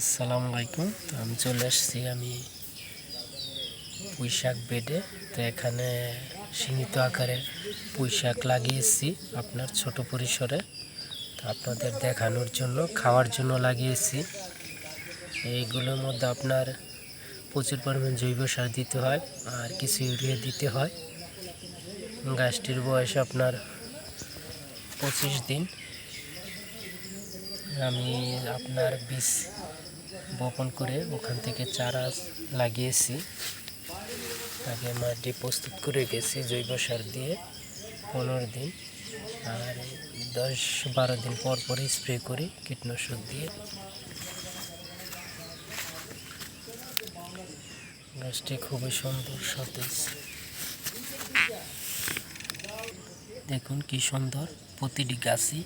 আসসালামু আলাইকুম। আমি চলে এসেছি আমি পুঁই শাক বেডে। তো এখানে সীমিত আকারে পুঁই শাক লাগিয়েছি আপনার ছোট পরিসরে। তো আপনাদের দেখানোর জন্য, খাওয়ার জন্য লাগিয়েছি। এইগুলোর মধ্যে আপনার প্রচুর পরিমাণ জৈব সার দিতে হয় আর কিছু ইউরিয়া দিতে হয়। গাছটির বয়স আপনার পঁচিশ দিন। আমি আপনার বীজ বপন করে ওখান থেকে চারা লাগিয়েছি। আগে মাটি প্রস্তুত করে গেছি জৈব সার দিয়ে পনেরো দিন। আর দশ বারো দিন পর পরই স্প্রে করি কীটনাশক দিয়ে। গাছটি খুবই সুন্দর, সতেজ। দেখুন কি সুন্দর, প্রতিটি গাছই।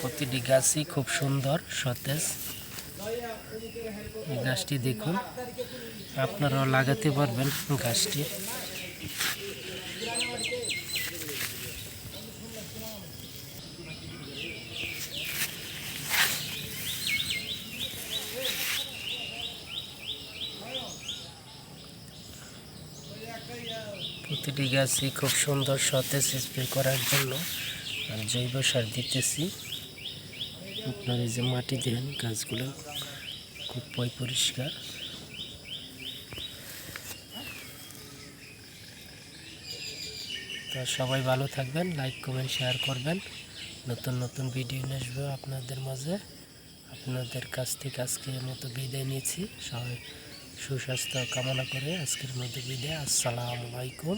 প্রতিটি গাছই খুব সুন্দর সতেজ। এই গাছটি দেখুন আপনারাও লাগাতে পারবেন গাছটি। প্রতিটি গাছই খুব সুন্দর সতেজ স্প্রে করার জন্য আর জৈব সার দিতেছি। আপনার এই যে মাটি দেন, গাছগুলো খুব পয় পরিষ্কার। তো সবাই ভালো থাকবেন, লাইক, কমেন্ট, শেয়ার করবেন। নতুন নতুন ভিডিও নিয়ে আসব আপনাদের মাঝে। আপনাদের কাছ থেকে আজকের মতো বিদায় নিয়েছি সবাই সুস্বাস্থ্য কামনা করে আজকের মধ্যে বিদায়। আসসালামু আলাইকুম।